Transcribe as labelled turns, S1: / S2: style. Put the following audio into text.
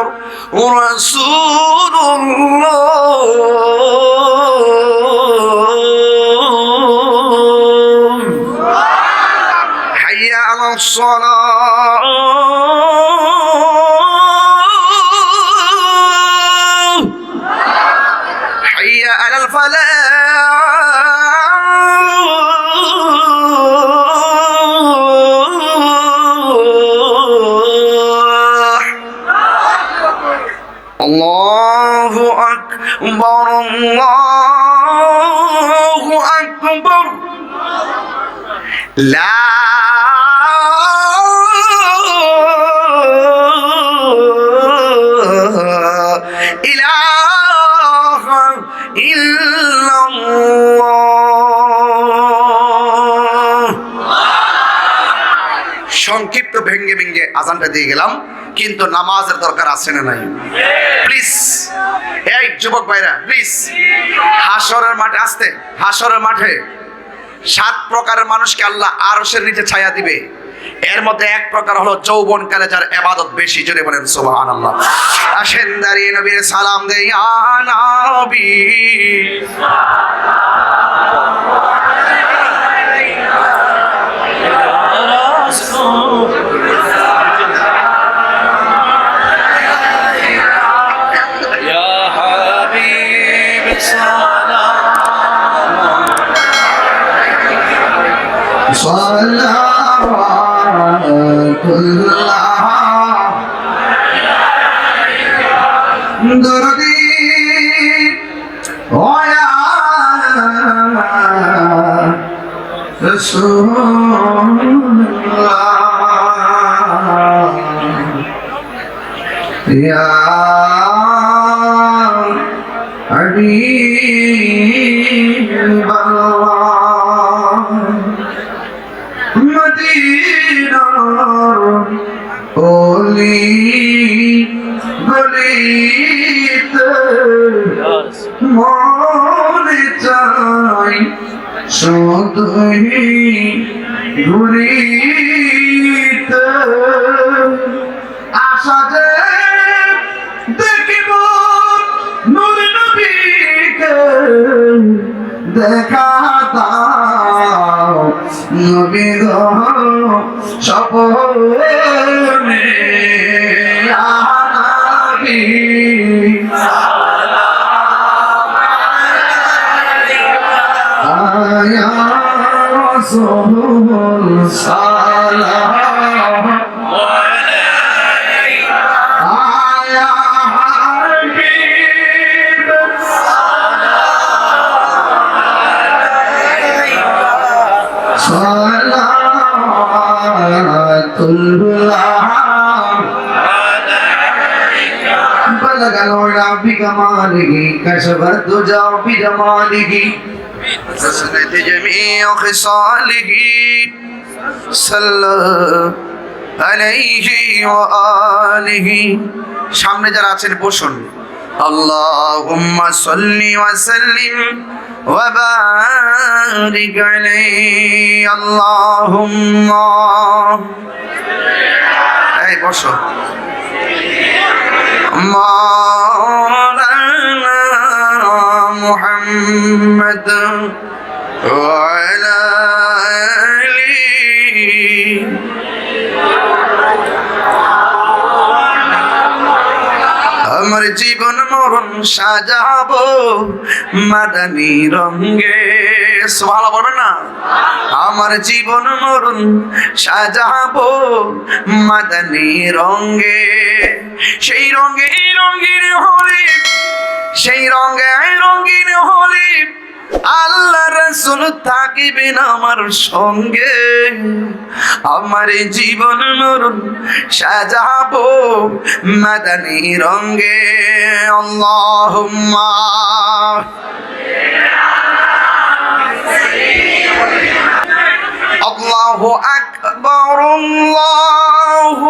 S1: محمد رسول الله حي على الصلاة أكبر الله أكبر لا إله إلا الله সংক্ষিপ্ত ভেঙ্গে ভেঙ্গে আজানটা দিয়ে গেলাম কিন্তু নামাজের দরকার আছে না নাই প্লিজ এই যুবক ভাইরা প্লিজ হাসরের মাঠে আসতে, হাসরের মাঠে সাত প্রকারের মানুষকে আল্লাহ আরসের নিচে ছায়া দিবে। এর মধ্যে এক প্রকার হলো যৌবন কালে যার এবাদত বেশি, জোরে বলেন সুবহান আল্লাহ আসেন দাঁড়িয়ে নবীর সালাম দেই আনাবি صلوات الله دردي ويا رسول الله يا حبيب الله গলিতে মনে চাই শুধুই ঘুরিতে আশা যে দেখিব নূর নবীকে দেখা দাও নবী সপনে। আনাবি আয়া রাসূল সালাম। আয়া হাবিব। بلغ العلا بكماله كشف الدجى بجماله حسنت جميع خصاله صلى عليه وآله সামনে যারা আছেন বসুন আল্লাহুম্মা সাল্লি ওয়া সাল্লিম ওয়া বারিক আলাইহি আল্লাহুম্মা এই বসো مولانا محمد وعلى آله আমার জীবন মরণ সাজাবো মাদানি রঙ্গে ভালো বলবেন না আমার জীবন মরণ সাজাবো মাদানি রঙ্গে সেই রঙ্গে রঙ্গিন হলে, সেই রঙে রঙিন হলে আল্লাহ রসুল থাকিবেন আমার সঙ্গে। আমার জীবন মরণ সাজাবো মাদানি রঙ্গে আল্লাহুম্মা আল্লাহু আকবার, আল্লাহু